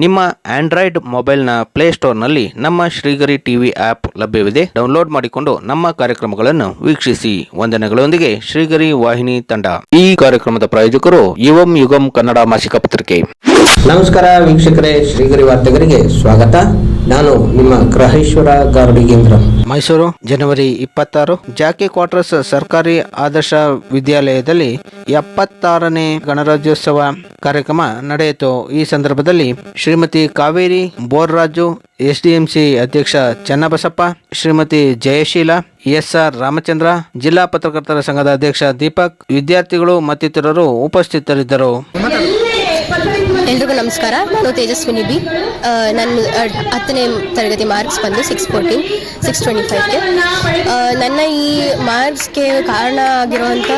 ನಿಮ್ಮ ಆಂಡ್ರಾಯ್ಡ್ ಮೊಬೈಲ್ನ ಪ್ಲೇಸ್ಟೋರ್ನಲ್ಲಿ ನಮ್ಮ ಶ್ರೀಗರಿ ಟಿವಿ ಆಪ್ ಲಭ್ಯವಿದೆ. ಡೌನ್ಲೋಡ್ ಮಾಡಿಕೊಂಡು ನಮ್ಮ ಕಾರ್ಯಕ್ರಮಗಳನ್ನು ವೀಕ್ಷಿಸಿ. ವಂದನೆಗಳೊಂದಿಗೆ ಶ್ರೀಗರಿ ವಾಹಿನಿ ತಂಡ. ಈ ಕಾರ್ಯಕ್ರಮದ ಪ್ರಾಯೋಜಕರು ಯುವಂ ಯುಗಂ ಕನ್ನಡ ಮಾಸಿಕ ಪತ್ರಿಕೆ. ನಮಸ್ಕಾರ ವೀಕ್ಷಕರೇ ಶ್ರೀಗರಿ ವಾರ್ತೆಗರಿಗೆ ಸ್ವಾಗತ. ನಾನು ನಿಮ್ಮ ಗ್ರಹೇಶ್ವರ ಗಾರ್ಡಿಗೇಂದ್ರ. ಮೈಸೂರು ಜನವರಿ ಇಪ್ಪತ್ತಾರು. ಜಾಕಿ ಕ್ವಾರ್ಟರ್ಸ್ ಸರ್ಕಾರಿ ಆದರ್ಶ ವಿದ್ಯಾಲಯದಲ್ಲಿ ಎಪ್ಪತ್ತಾರನೇ ಗಣರಾಜ್ಯೋತ್ಸವ ಕಾರ್ಯಕ್ರಮ ನಡೆಯಿತು. ಈ ಸಂದರ್ಭದಲ್ಲಿ ಶ್ರೀಮತಿ ಕಾವೇರಿ, ಬೋರ್ರಾಜು, ಎಸ್ಡಿಎಂಸಿ ಅಧ್ಯಕ್ಷ ಚನ್ನಬಸಪ್ಪ, ಶ್ರೀಮತಿ ಜಯಶೀಲ, ಎಸ್ಆರ್ ರಾಮಚಂದ್ರ, ಜಿಲ್ಲಾ ಪತ್ರಕರ್ತರ ಸಂಘದ ಅಧ್ಯಕ್ಷ ದೀಪಕ್, ವಿದ್ಯಾರ್ಥಿಗಳು ಮತ್ತಿತರರು ಉಪಸ್ಥಿತರಿದ್ದರು. ಎಲ್ರಿಗೂ ನಮಸ್ಕಾರ. ನಾನು ತೇಜಸ್ವಿನಿ ಬಿ. ನನ್ನ ಹತ್ತನೇ ತರಗತಿ ಮಾರ್ಕ್ಸ್ ಬಂದು ಸಿಕ್ಸ್ ಫೋರ್ಟೀನ್ ಸಿಕ್ಸ್ ಟ್ವೆಂಟಿ ಫೈವ್ಗೆ ನನ್ನ ಈ ಮಾರ್ಕ್ಸ್ಗೆ ಕಾರಣ ಆಗಿರುವಂಥ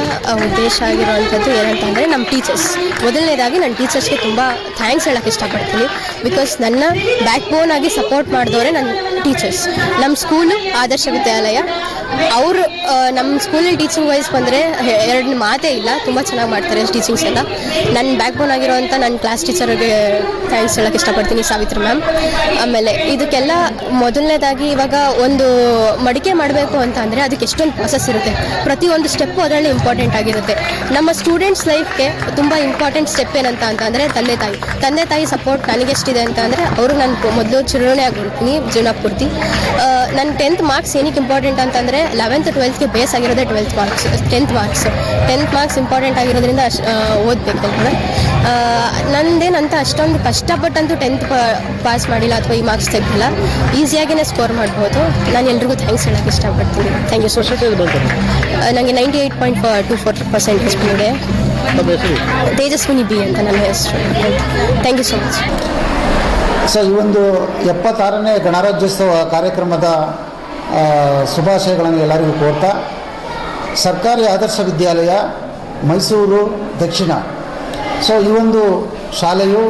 ಉದ್ದೇಶ ಆಗಿರುವಂಥದ್ದು ಏನಂತಂದರೆ ನಮ್ಮ ಟೀಚರ್ಸ್ ಮೊದಲನೇದಾಗಿ ನನ್ನ ಟೀಚರ್ಸ್ಗೆ ತುಂಬ ಥ್ಯಾಂಕ್ಸ್ ಹೇಳೋಕೆ ಇಷ್ಟಪಡ್ತೀನಿ. ಬಿಕಾಸ್ ನನ್ನ ಬ್ಯಾಕ್ ಬೋನ್ ಆಗಿ ಸಪೋರ್ಟ್ ಮಾಡಿದವರೇ ನನ್ನ ಟೀಚರ್ಸ್ ನಮ್ಮ ಸ್ಕೂಲು ಆದರ್ಶ ವಿದ್ಯಾಲಯ ಅವರು ನಮ್ಮ ಸ್ಕೂಲಲ್ಲಿ ಟೀಚಿಂಗ್ ವೈಸ್ ಬಂದರೆ ಎರಡು ಮಾತೇ ಇಲ್ಲ. ತುಂಬ ಚೆನ್ನಾಗಿ ಮಾಡ್ತಾರೆ ಟೀಚಿಂಗ್ಸ್ ಎಲ್ಲ. ನನ್ನ ಬ್ಯಾಕ್ ಬೋನ್ ಆಗಿರೋಂಥ ನನ್ನ ಕ್ಲಾಸ್ ಟೀಚರ್ಗೆ ಥ್ಯಾಂಕ್ಸ್ ಹೇಳೋಕ್ಕೆ ಇಷ್ಟಪಡ್ತೀನಿ ಸಾವಿತ್ರಿ ಮ್ಯಾಮ್ ಆಮೇಲೆ ಇದಕ್ಕೆಲ್ಲ ಮೊದಲನೇದಾಗಿ ಇವಾಗ ಒಂದು ಮಡಿಕೆ ಮಾಡಬೇಕು ಅಂತ ಅಂದರೆ ಅದಕ್ಕೆ ಎಷ್ಟೊಂದು ಪ್ರೊಸೆಸ್ ಇರುತ್ತೆ. ಪ್ರತಿಯೊಂದು ಸ್ಟೆಪ್ಪು ಅದರಲ್ಲಿ ಇಂಪಾರ್ಟೆಂಟ್ ಆಗಿರುತ್ತೆ. ನಮ್ಮ ಸ್ಟೂಡೆಂಟ್ಸ್ ಲೈಫ್ಗೆ ತುಂಬ ಇಂಪಾರ್ಟೆಂಟ್ ಸ್ಟೆಪ್ ಏನಂತ ಅಂತಂದರೆ ತಂದೆ ತಾಯಿ. ತಂದೆ ತಾಯಿ ಸಪೋರ್ಟ್ ನನಗೆಷ್ಟಿದೆ ಅಂತ ಅಂದರೆ ಅವರು ನಾನು ಮೊದಲು ಚಿರೋಣೆ ಆಗಿರ್ತೀನಿ ಜೀವನ ಪೂರ್ತಿ ನನ್ನ ಟೆಂತ್ ಮಾರ್ಕ್ಸ್ ಏನಕ್ಕೆ ಇಂಪಾರ್ಟೆಂಟ್ ಅಂತಂದರೆ ಲೆವೆಂತ್ ಟ್ವೆಲ್ತ್ಗೆ base ಆಗಿರೋದೇ twelfth marks tenth marks tenth marks important ಆಗಿರೋದ್ರಿಂದ ಅಷ್ಟು ಓದಬೇಕು ಅಂತ. ನಂದೇನಂತ ಅಷ್ಟೊಂದು ಕಷ್ಟಪಟ್ಟಂತೂ ಟೆಂತ್ ಪಾಸ್ ಮಾಡಿಲ್ಲ ಅಥವಾ ಈ ಮಾರ್ಕ್ಸ್ ತೆಗ್ದಿಲ್ಲ. ಈಸಿಯಾಗಿಯೇ ಸ್ಕೋರ್ ಮಾಡ್ಬೋದು. ನಾನು ಎಲ್ರಿಗೂ ಥ್ಯಾಂಕ್ಸ್ ಹೇಳೋಕ್ಕೆ ಇಷ್ಟಪಡ್ತೀನಿ. ಥ್ಯಾಂಕ್ ಯು ಸೊ ನನಗೆ ninety eight point two four percentage ಬಂದಿದೆ. ತೇಜಸ್ವಿನಿ ಬಿ ಅಂತ ನನ್ನ ಹೆಸರು. Thank you so much so ಈ ಒಂದು ಎಪ್ಪತ್ತಾರನೇ ಗಣರಾಜ್ಯೋತ್ಸವ ಕಾರ್ಯಕ್ರಮದ ಶುಭಾಶಯಗಳನ್ನು ಎಲ್ಲರಿಗೂ ಕೋರ್ತಾ, ಸರ್ಕಾರಿ ಆದರ್ಶ ವಿದ್ಯಾಲಯ, ಮೈಸೂರು ದಕ್ಷಿಣ. ಸೊ ಈ ಒಂದು ಶಾಲೆಯು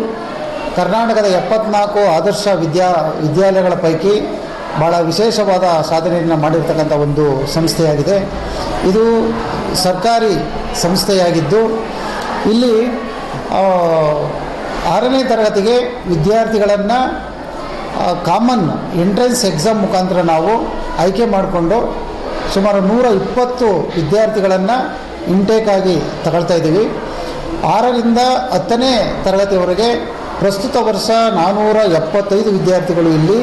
ಕರ್ನಾಟಕದ ಎಪ್ಪತ್ನಾಲ್ಕು ಆದರ್ಶ ವಿದ್ಯಾ, ವಿದ್ಯಾಲಯಗಳ ಪೈಕಿ ಭಾಳ ವಿಶೇಷವಾದ ಸಾಧನೆಯನ್ನು ಮಾಡಿರ್ತಕ್ಕಂಥ ಒಂದು ಸಂಸ್ಥೆಯಾಗಿದೆ. ಇದು ಸರ್ಕಾರಿ ಸಂಸ್ಥೆಯಾಗಿದ್ದು, ಇಲ್ಲಿ ಆರನೇ ತರಗತಿಗೆ ವಿದ್ಯಾರ್ಥಿಗಳನ್ನು ಕಾಮನ್ ಎಂಟ್ರೆನ್ಸ್ ಎಕ್ಸಾಮ್ ಮುಖಾಂತರ ನಾವು ಆಯ್ಕೆ ಮಾಡಿಕೊಂಡು ಸುಮಾರು ನೂರ ಇಪ್ಪತ್ತು ವಿದ್ಯಾರ್ಥಿಗಳನ್ನು ಇಂಟೇಕಾಗಿ ತಗೊಳ್ತಾ ಇದ್ದೀವಿ. ಆರರಿಂದ ಹತ್ತನೇ ತರಗತಿಯವರೆಗೆ ಪ್ರಸ್ತುತ ವರ್ಷ ನಾನ್ನೂರ ಎಪ್ಪತ್ತೈದು ವಿದ್ಯಾರ್ಥಿಗಳು ಇಲ್ಲಿ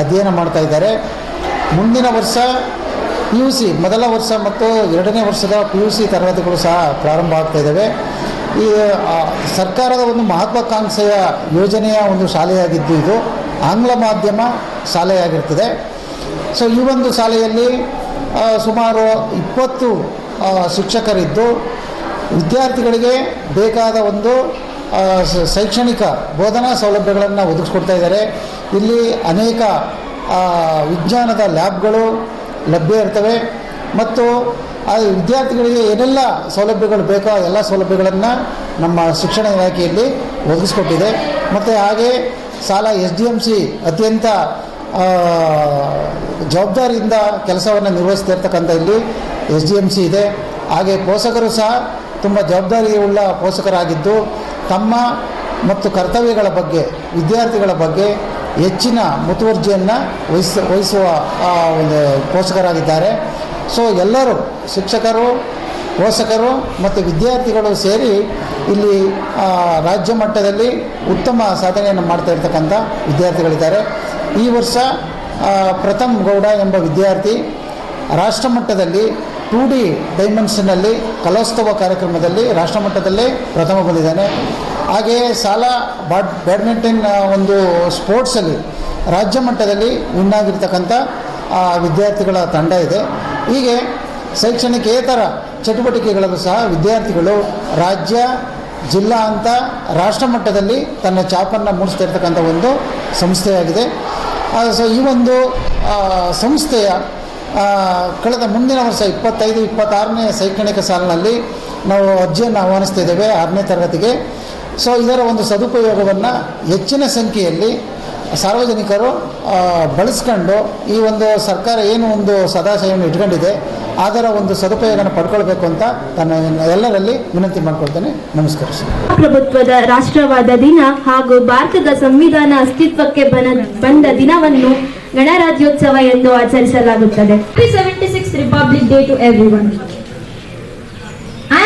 ಅಧ್ಯಯನ ಮಾಡ್ತಾ ಇದ್ದಾರೆ. ಮುಂದಿನ ವರ್ಷ ಪಿ ಯು ಸಿ ಮೊದಲ ವರ್ಷ ಮತ್ತು ಎರಡನೇ ವರ್ಷದ ಪಿ ಯು ಸಿ ತರಗತಿಗಳು ಸಹ ಪ್ರಾರಂಭ ಆಗ್ತಾ ಇದ್ದಾವೆ. ಈ ಸರ್ಕಾರದ ಒಂದು ಮಹತ್ವಾಕಾಂಕ್ಷೆಯ ಯೋಜನೆಯ ಒಂದು ಶಾಲೆಯಾಗಿದ್ದು ಇದು. ಆಂಗ್ಲ ಮಾಧ್ಯಮ ಶಾಲೆಯಾಗಿರ್ತದೆ. ಸೊ ಈ ಒಂದು ಶಾಲೆಯಲ್ಲಿ ಸುಮಾರು ಇಪ್ಪತ್ತು ಶಿಕ್ಷಕರಿದ್ದು. ವಿದ್ಯಾರ್ಥಿಗಳಿಗೆ ಬೇಕಾದ ಒಂದು ಶೈಕ್ಷಣಿಕ ಬೋಧನಾ ಸೌಲಭ್ಯಗಳನ್ನು ಒದಗಿಸ್ಕೊಡ್ತಾ ಇದ್ದಾರೆ. ಇಲ್ಲಿ ಅನೇಕ ವಿಜ್ಞಾನದ ಲ್ಯಾಬ್ಗಳು ಲಭ್ಯ ಇರ್ತವೆ. ಮತ್ತು ಆ, ವಿದ್ಯಾರ್ಥಿಗಳಿಗೆ ಏನೆಲ್ಲ ಸೌಲಭ್ಯಗಳು ಬೇಕೋ ಆ ಎಲ್ಲ ಸೌಲಭ್ಯಗಳನ್ನು ನಮ್ಮ ಶಿಕ್ಷಣ ಇಲಾಖೆಯಲ್ಲಿ ಒದಗಿಸ್ಕೊಟ್ಟಿದೆ. ಮತ್ತು ಹಾಗೆ ಶಾಲಾ ಎಸ್ ಡಿ ಎಂ ಸಿ ಅತ್ಯಂತ ಜವಾಬ್ದಾರಿಯಿಂದ ಕೆಲಸವನ್ನು ನಿರ್ವಹಿಸ್ತಿರ್ತಕ್ಕಂಥ ಇಲ್ಲಿ ಎಸ್ ಡಿ ಎಂ ಸಿ ಇದೆ. ಹಾಗೆ ಪೋಷಕರು ಸಹ ತುಂಬ ಜವಾಬ್ದಾರಿಯುಳ್ಳ ಪೋಷಕರಾಗಿದ್ದು, ತಮ್ಮ ಮತ್ತು ಕರ್ತವ್ಯಗಳ ಬಗ್ಗೆ, ವಿದ್ಯಾರ್ಥಿಗಳ ಬಗ್ಗೆ ಹೆಚ್ಚಿನ ಮುತುವರ್ಜಿಯನ್ನು ವಹಿಸ, ವಹಿಸುವ ಒಂದು ಪೋಷಕರಾಗಿದ್ದಾರೆ. ಸೊ ಎಲ್ಲರೂ ಶಿಕ್ಷಕರು, ಪೋಷಕರು ಮತ್ತು ವಿದ್ಯಾರ್ಥಿಗಳು ಸೇರಿ ಇಲ್ಲಿ ರಾಜ್ಯ ಮಟ್ಟದಲ್ಲಿ ಉತ್ತಮ ಸಾಧನೆಯನ್ನು ಮಾಡ್ತಾ ಇರ್ತಕ್ಕಂಥ ವಿದ್ಯಾರ್ಥಿಗಳಿದ್ದಾರೆ. ಈ ವರ್ಷ ಪ್ರಥಮ್ ಗೌಡ ಎಂಬ ವಿದ್ಯಾರ್ಥಿ ರಾಷ್ಟ್ರ ಮಟ್ಟದಲ್ಲಿ ಟೂ ಡಿ ಡೈಮೆನ್ಷನ್ನಲ್ಲಿ ಕಲೋತ್ಸವ ಕಾರ್ಯಕ್ರಮದಲ್ಲಿ ರಾಷ್ಟ್ರ ಮಟ್ಟದಲ್ಲೇ ಪ್ರಥಮ ಬಂದಿದ್ದಾನೆ. ಹಾಗೆಯೇ ಶಾಲಾ ಬಾಡ್ ಬ್ಯಾಡ್ಮಿಂಟನ್ ಒಂದು ಸ್ಪೋರ್ಟ್ಸಲ್ಲಿ ರಾಜ್ಯ ಮಟ್ಟದಲ್ಲಿ ವಿನ್ ಆಗಿರ್ತಕ್ಕಂಥ ಆ, ವಿದ್ಯಾರ್ಥಿಗಳ ತಂಡ ಇದೆ. ಹೀಗೆ ಶೈಕ್ಷಣಿಕೇತರ ಚಟುವಟಿಕೆಗಳಲ್ಲೂ ಸಹ ವಿದ್ಯಾರ್ಥಿಗಳು ರಾಜ್ಯ ಜಿಲ್ಲಾ ಅಂತ ರಾಷ್ಟ್ರ ಮಟ್ಟದಲ್ಲಿ ತನ್ನ ಚಾಪನ್ನು ಮೂಡಿಸ್ತಾ ಇರ್ತಕ್ಕಂಥ ಒಂದು ಸಂಸ್ಥೆಯಾಗಿದೆ. ಸೊ ಈ ಒಂದು ಸಂಸ್ಥೆಯ ಕಳೆದ ಮುಂದಿನ ವರ್ಷ ಇಪ್ಪತ್ತೈದು, ಇಪ್ಪತ್ತಾರನೇ ಶೈಕ್ಷಣಿಕ ಸಾಲಿನಲ್ಲಿ ನಾವು ಅರ್ಜಿಯನ್ನು ಆಹ್ವಾನಿಸ್ತಾ ಇದ್ದೇವೆ ಆರನೇ ತರಗತಿಗೆ. ಸೊ ಇದರ ಒಂದು ಸದುಪಯೋಗವನ್ನು ಹೆಚ್ಚಿನ ಸಂಖ್ಯೆಯಲ್ಲಿ ಸಾರ್ವಜನಿಕರು ಬಳಸ್ಕೊಂಡು ಈ ಒಂದು ಸರ್ಕಾರ ಏನು ಒಂದು ಸದಾಶಯವನ್ನು ಇಟ್ಕೊಂಡಿದೆ ಅದರ ಒಂದು ಸದುಪಯೋಗನ ಪಡ್ಕೊಳ್ಬೇಕು ಅಂತ ತನ್ನ ಎಲ್ಲರಲ್ಲಿ ವಿನಂತಿ ಮಾಡ್ಕೊಳ್ತೇನೆ. ನಮಸ್ಕಾರ ಪ್ರಭುತ್ವದ ರಾಷ್ಟ್ರವಾದ ದಿನ ಹಾಗೂ ಭಾರತದ ಸಂವಿಧಾನ ಅಸ್ತಿತ್ವಕ್ಕೆ ಬನ- ಬಂದ ದಿನವನ್ನು ಗಣರಾಜ್ಯೋತ್ಸವ ಎಂದು ಆಚರಿಸಲಾಗುತ್ತದೆ. Happy 76th Republic Day to everyone. I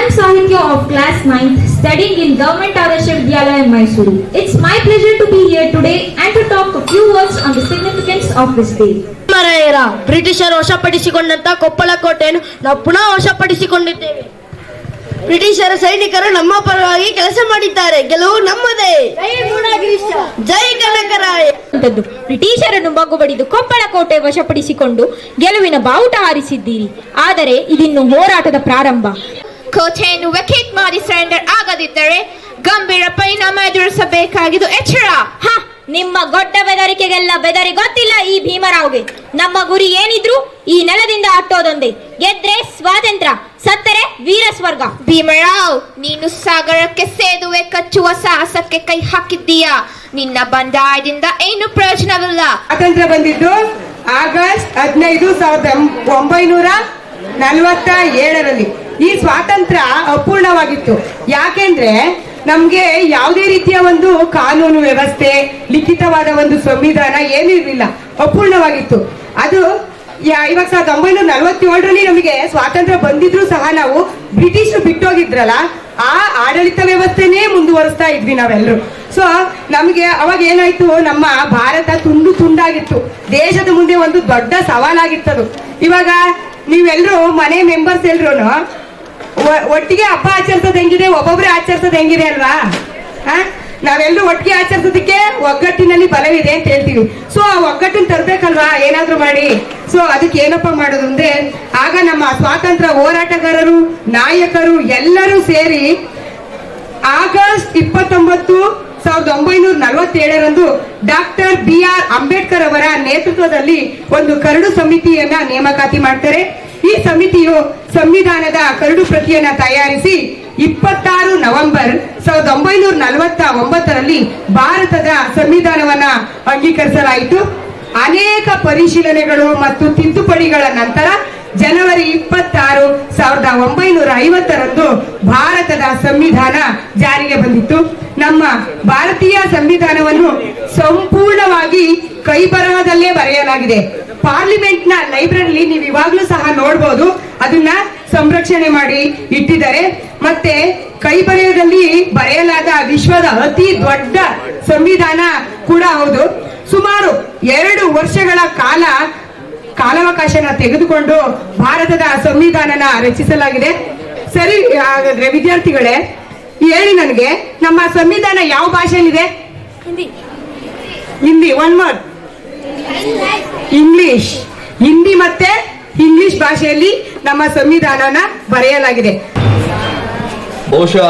am Sahitya of class 9th studying in Government Adarsh Vidyalaya Mysuru. It's my pleasure to be here today and to talk a few words on the significance of this day. ಮರಾಯರ ಬ್ರಿಟಿಷರು ವಶಪಡಿಸಿಕೊಂಡಂತ ಕೊಪ್ಪಳ ಕೋಟೆಯನ್ನು ನಾವು ಪುನಃ ವಶಪಡಿಸಿಕೊಂಡಿದ್ದೇವೆ. ಬ್ರಿಟಿಷರ ಸೈನಿಕರು ನಮ್ಮ ಪರವಾಗಿ ಕೆಲಸ ಮಾಡಿದ್ದಾರೆ. ಗೆಲುವು ನಮ್ಮದೇ. ಜೈ ಕನಕರಾಯ. ಬ್ರಿಟಿಷರನ್ನು ಬಗ್ಗುಬಡಿದು ಕೊಪ್ಪಳ ಕೋಟೆ ವಶಪಡಿಸಿಕೊಂಡು ಗೆಲುವಿನ ಬಾವುಟ ಹಾರಿಸಿದ್ದೀರಿ. ಆದರೆ ಇದಿನ್ನು ಹೋರಾಟದ ಪ್ರಾರಂಭ. ಕೋಟೆಯನ್ನು ವೆಕೇಟ್ ಮಾಡಿ ಸರೆಂಡರ್ ಆಗದಿದ್ದರೆ ಗಂಭೀರ ಪರಿಣಾಮ ಎದುರಿಸಬೇಕಾಗಿದ್ದು. ಎಚ್ಚರ! ಹ ನಿಮ್ಮ ಗೊಡ್ಡ ಬೆದರಿಕೆಗೆಲ್ಲ ಬೆದರಿ ಗೊತ್ತಿಲ್ಲ ಈ ಭೀಮರಾವ್ಗೆ. ನಮ್ಮ ಗುರಿ ಏನಿದ್ರು ಈ ನೆಲದಿಂದ ಅಟ್ಟೋದೊಂದೇ. ಗೆದ್ರೆ ಸ್ವಾತಂತ್ರ್ಯ ಸತ್ತರೆ ವೀರ ಸ್ವರ್ಗ. ಭೀಮರಾವ್ ನೀನು ಸಾಗರಕ್ಕೆ ಸೇದುವೆ ಕಚ್ಚುವ ಸಾಹಸಕ್ಕೆ ಕೈ ಹಾಕಿದ್ದೀಯಾ? ನಿನ್ನ ಬಂಡಾಯದಿಂದ ಏನು ಪ್ರಯೋಜನವಿಲ್ಲ? ಸ್ವಾತಂತ್ರ್ಯ ಬಂದಿದ್ದು ಆಗಸ್ಟ್ ಹದಿನೈದು ಸಾವಿರದ ಒಂಬೈನೂರ ನಲವತ್ತ ಏಳರಲ್ಲಿ. ಈ ಸ್ವಾತಂತ್ರ್ಯ ಅಪೂರ್ಣವಾಗಿತ್ತು. ಯಾಕೆಂದ್ರೆ ನಮ್ಗೆ ಯಾವುದೇ ರೀತಿಯ ಒಂದು ಕಾನೂನು ವ್ಯವಸ್ಥೆ, ಲಿಖಿತವಾದ ಒಂದು ಸಂವಿಧಾನ ಏನೂ ಇರಲಿಲ್ಲ. ಅಪೂರ್ಣವಾಗಿತ್ತು. ಅದು ಇವಾಗ ಸಾವಿರದ ಒಂಬೈನೂರ ನಲವತ್ತೇಳರಲ್ಲಿ ನಮಗೆ ಸ್ವಾತಂತ್ರ್ಯ ಬಂದಿದ್ರು ಸಹ ನಾವು ಬ್ರಿಟಿಷರು ಬಿಟ್ಟೋಗಿದ್ರಲ್ಲ, ಆ ಆಡಳಿತ ವ್ಯವಸ್ಥೆನೇ ಮುಂದುವರಿಸ್ತಾ ಇದ್ವಿ ನಾವೆಲ್ಲರೂ ಸೊ ನಮಗೆ ಅವಾಗ ಏನಾಯ್ತು, ನಮ್ಮ ಭಾರತ ತುಂಡು ತುಂಡಾಗಿತ್ತು. ದೇಶದ ಮುಂದೆ ಒಂದು ದೊಡ್ಡ ಸವಾಲಾಗಿತ್ತದು. ಇವಾಗ ನೀವೆಲ್ಲರೂ ಮನೆ ಮೆಂಬರ್ಸ್ ಎಲ್ರು ಒಟ್ಟಿಗೆ ಹಬ್ಬ ಆಚರಿಸೋದು ಹೆಂಗಿದೆ, ಒಬ್ಬೊಬ್ರೆ ಆಚರಿಸೋದು ಹೆಂಗಿದೆ ಅಲ್ವಾ? ನಾವೆಲ್ಲರೂ ಒಟ್ಟಿಗೆ ಆಚರಿಸೋದಕ್ಕೆ ಒಗ್ಗಟ್ಟಿನಲ್ಲಿ ಬಲವಿದೆ ಅಂತ ಹೇಳ್ತೀವಿ. ಸೊ ಆ ಒಗ್ಗಟ್ಟನ್ನು ತರ್ಬೇಕಲ್ವಾ? ಏನಾದ್ರೂ ಮಾಡಿ. ಸೊ ಅದಕ್ಕೆ ಏನಪ್ಪ ಮಾಡೋದು ಅಂದ್ರೆ, ಆಗ ನಮ್ಮ ಸ್ವಾತಂತ್ರ್ಯ ಹೋರಾಟಗಾರರು, ನಾಯಕರು ಎಲ್ಲರೂ ಸೇರಿ ಆಗಸ್ಟ್ ಇಪ್ಪತ್ತೊಂಬತ್ತು ಸಾವಿರದ ಒಂಬೈನೂರ ನಲವತ್ತೇಳರಂದು ಡಾಕ್ಟರ್ ಬಿ ಆರ್ ಅಂಬೇಡ್ಕರ್ ಅವರ ನೇತೃತ್ವದಲ್ಲಿ ಒಂದು ಕರಡು ಸಮಿತಿಯನ್ನ ನೇಮಕಾತಿ ಮಾಡ್ತಾರೆ. ಈ ಸಮಿತಿಯು ಸಂವಿಧಾನದ ಕರಡು ಪ್ರತಿಯನ್ನ ತಯಾರಿಸಿ ಇಪ್ಪತ್ತಾರು ನವೆಂಬರ್ ಸಾವಿರದ ಒಂಬೈನೂರ ನಲವತ್ತ ಒಂಬತ್ತರಲ್ಲಿ ಭಾರತದ ಸಂವಿಧಾನವನ್ನ ಅಂಗೀಕರಿಸಲಾಯಿತು. ಅನೇಕ ಪರಿಶೀಲನೆಗಳು ಮತ್ತು ತಿದ್ದುಪಡಿಗಳ ನಂತರ ಜನವರಿ ಇಪ್ಪತ್ತಾರು ಸಾವಿರದ ಒಂಬೈನೂರ ಐವತ್ತರಂದು ಭಾರತದ ಸಂವಿಧಾನ ಜಾರಿಗೆ ಬಂದಿತ್ತು. ನಮ್ಮ ಭಾರತೀಯ ಸಂವಿಧಾನವನ್ನು ಸಂಪೂರ್ಣವಾಗಿ ಕೈಬರಹದಲ್ಲೇ ಬರೆಯಲಾಗಿದೆ. ಪಾರ್ಲಿಮೆಂಟ್ನ ಲೈಬ್ರರಿಲಿ ನೀವು ಇವಾಗ್ಲೂ ಸಹ ನೋಡ್ಬೋದು. ಅದನ್ನ ಸಂರಕ್ಷಣೆ ಮಾಡಿ ಇಟ್ಟಿದ್ದಾರೆ. ಮತ್ತೆ ಕೈಬರೆಯದಲ್ಲಿ ಬರೆಯಲಾದ ವಿಶ್ವದ ಅತಿ ದೊಡ್ಡ ಸಂವಿಧಾನ ಕೂಡ ಹೌದು. ಸುಮಾರು ಎರಡು ವರ್ಷಗಳ ಕಾಲ ಕಾಲಾವಕಾಶನ ತೆಗೆದುಕೊಂಡು ಭಾರತದ ಸಂವಿಧಾನನ ರಚಿಸಲಾಗಿದೆ. ಸರಿ ಹಾಗಾದ್ರೆ ವಿದ್ಯಾರ್ಥಿಗಳೇ ಹೇಳಿ ನನಗೆ ನಮ್ಮ ಸಂವಿಧಾನ ಯಾವ ಭಾಷೆಯಲ್ಲಿದೆ? Hindi. One word English Hindi ಮತ್ತೆ ಇಂಗ್ಲಿಷ್ ಭಾಷೆಯಲ್ಲಿ ನಮ್ಮ ಸಂವಿಧಾನನ ಬರೆಯಲಾಗಿದೆ. ಬಹುಶಃ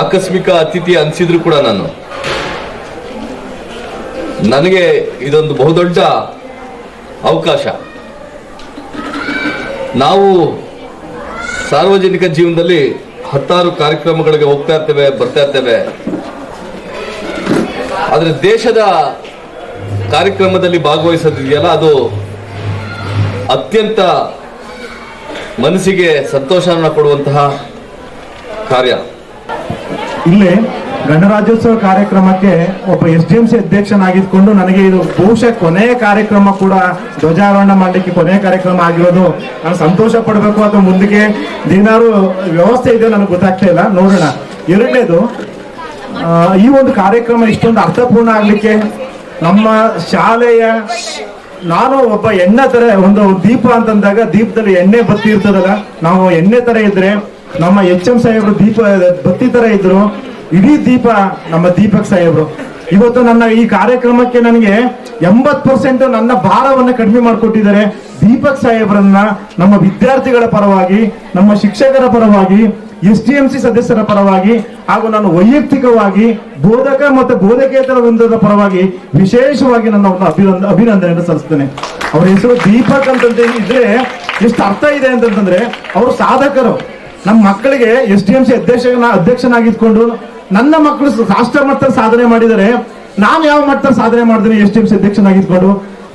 ಆಕಸ್ಮಿಕ ಅತಿಥಿ ಅನಿಸಿದ್ರು ಕೂಡ ನಾನು. ನನಗೆ ಇದೊಂದು ಬಹುದೊಡ್ಡ ಅವಕಾಶ. ನಾವು ಸಾರ್ವಜನಿಕ ಜೀವನದಲ್ಲಿ ಹತ್ತಾರು ಕಾರ್ಯಕ್ರಮಗಳಿಗೆ ಹೋಗ್ತಾ ಇರ್ತೇವೆ, ಬರ್ತಾ ಇರ್ತೇವೆ. ಆದರೆ ದೇಶದ ಕಾರ್ಯಕ್ರಮದಲ್ಲಿ ಭಾಗವಹಿಸೋದಿದೆಯಲ್ಲ, ಅದು ಅತ್ಯಂತ ಮನಸ್ಸಿಗೆ ಸಂತೋಷವನ್ನು ಕೊಡುವಂತಹ ಕಾರ್ಯ. ಇಲ್ಲಿ ಗಣರಾಜ್ಯೋತ್ಸವ ಕಾರ್ಯಕ್ರಮಕ್ಕೆ ಒಬ್ಬ ಎಸ್ ಡಿ ಎಂ ಸಿ ಅಧ್ಯಕ್ಷನಾಗಿದ್ದುಕೊಂಡು ನನಗೆ ಇದು ಬಹುಶಃ ಕೊನೆಯ ಕಾರ್ಯಕ್ರಮ ಕೂಡ ಧ್ವಜಾರೋಹಣ ಮಾಡಲಿಕ್ಕೆ ಕೊನೆಯ ಕಾರ್ಯಕ್ರಮ ಆಗಿರೋದು. ನಾನು ಸಂತೋಷ ಪಡಬೇಕು ಅಥವಾ ಮುಂದಕ್ಕೆ ದಿನಾರು ವ್ಯವಸ್ಥೆ ಇದೆ ನನಗೆ ಗೊತ್ತಾಗ್ತಾ ಇಲ್ಲ. ನೋಡೋಣ. ಎರಡನೇದು ಈ ಒಂದು ಕಾರ್ಯಕ್ರಮ ಇಷ್ಟೊಂದು ಅರ್ಥಪೂರ್ಣ ಆಗ್ಲಿಕ್ಕೆ ನಮ್ಮ ಶಾಲೆಯ ನಾನು ಒಬ್ಬ ಎಣ್ಣೆ ತರ ಒಂದು ದೀಪ ಅಂತಂದಾಗ ದೀಪದಲ್ಲಿ ಎಣ್ಣೆ ಬತ್ತಿ ಇರ್ತದಲ್ಲ, ನಾವು ಎಣ್ಣೆ ತರ ಇದ್ರೆ ನಮ್ಮ ಎಚ್ ಎಂ ಸಾಹೇಬ್ರು ದೀಪ, ಬತ್ತಿ ತರ ಇದ್ರು, ಇಡೀ ದೀಪ ನಮ್ಮ ದೀಪಕ್ ಸಾಹೇಬ್ರು. ಇವತ್ತು ನನ್ನ ಈ ಕಾರ್ಯಕ್ರಮಕ್ಕೆ ನನಗೆ ಎಂಬತ್ ಪರ್ಸೆಂಟ್ ನನ್ನ ಭಾರವನ್ನು ಕಡಿಮೆ ಮಾಡಿಕೊಟ್ಟಿದ್ದಾರೆ ದೀಪಕ್ ಸಾಹೇಬ್ರನ್ನ ನಮ್ಮ ವಿದ್ಯಾರ್ಥಿಗಳ ಪರವಾಗಿ, ನಮ್ಮ ಶಿಕ್ಷಕರ ಪರವಾಗಿ ಎಸ್ ಡಿ ಎಂ ಸಿ ಸದಸ್ಯರ ಪರವಾಗಿ ಹಾಗೂ ನಾನು ವೈಯಕ್ತಿಕವಾಗಿ ಬೋಧಕ ಮತ್ತು ಬೋಧಕೇತರ ವೃಂದದ ಪರವಾಗಿ ವಿಶೇಷವಾಗಿ ನನ್ನ ಒಂದು ಅಭಿನಂದ, ಅಭಿನಂದನೆಯನ್ನು ಸಲ್ಲಿಸ್ತೇನೆ. ಅವರ ಹೆಸರು ದೀಪಕ್ ಅಂತಂತ ಇದ್ರೆ ಎಷ್ಟು ಅರ್ಥ ಇದೆ ಅಂತಂತಂದ್ರೆ ಅವರು ಸಾಧಕರು. ನಮ್ಮ ಮಕ್ಕಳಿಗೆ ಎಸ್ ಡಿ ಎಂ ಸಿ ಅಧ್ಯಕ್ಷನ, ಅಧ್ಯಕ್ಷನಾಗಿದ್ಕೊಂಡು ನನ್ನ ಮಕ್ಕಳು ರಾಷ್ಟ್ರ ಮಟ್ಟದ ಸಾಧನೆ ಮಾಡಿದರೆ ನಾನು ಯಾವ ಮಟ್ಟದ ಸಾಧನೆ ಮಾಡಿದ್ರೆ ಎಸ್ ಡಿ ಎಂ ಸಿ ಅಧ್ಯಕ್ಷನಾಗಿದ್ಕೊಂಡು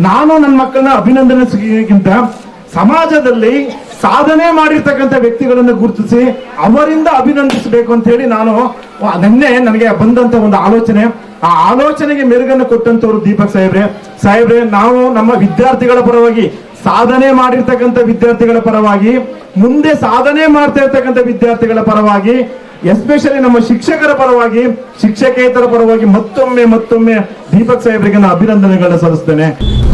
ನಾನು ನನ್ನ ಮಕ್ಕಳನ್ನ ಅಭಿನಂದನೆಗಿಂತ ಸಮಾಜದಲ್ಲಿ ಸಾಧನೆ ಮಾಡಿರ್ತಕ್ಕಂಥ ವ್ಯಕ್ತಿಗಳನ್ನು ಗುರುತಿಸಿ ಅವರಿಂದ ಅಭಿನಂದಿಸಬೇಕು ಅಂತ ಹೇಳಿ ನಾನು ನಿನ್ನೆ ನನಗೆ ಬಂದಂತ ಒಂದು ಆಲೋಚನೆ. ಆ ಆಲೋಚನೆಗೆ ಮೆರುಗನ್ನು ಕೊಟ್ಟಂತವ್ರು ದೀಪಕ್ ಸಾಹೇಬ್ರೆ. ಸಾಹೇಬ್ರೆ, ನಾವು ನಮ್ಮ ವಿದ್ಯಾರ್ಥಿಗಳ ಪರವಾಗಿ ಸಾಧನೆ ಮಾಡಿರ್ತಕ್ಕಂಥ ವಿದ್ಯಾರ್ಥಿಗಳ ಪರವಾಗಿ, ಮುಂದೆ ಸಾಧನೆ ಮಾಡ್ತಾ ಇರ್ತಕ್ಕಂಥ ವಿದ್ಯಾರ್ಥಿಗಳ ಪರವಾಗಿ ಎಸ್ಪೆಷಲಿ ನಮ್ಮ ಶಿಕ್ಷಕರ ಪರವಾಗಿ, ಶಿಕ್ಷಕೇತರ ಪರವಾಗಿ ಮತ್ತೊಮ್ಮೆ ಮತ್ತೊಮ್ಮೆ ದೀಪಕ್ ಸಾಹೇಬ್ರಿಗೆ ನಾನು ಅಭಿನಂದನೆಗಳನ್ನ ಸಲ್ಲಿಸ್ತೇನೆ.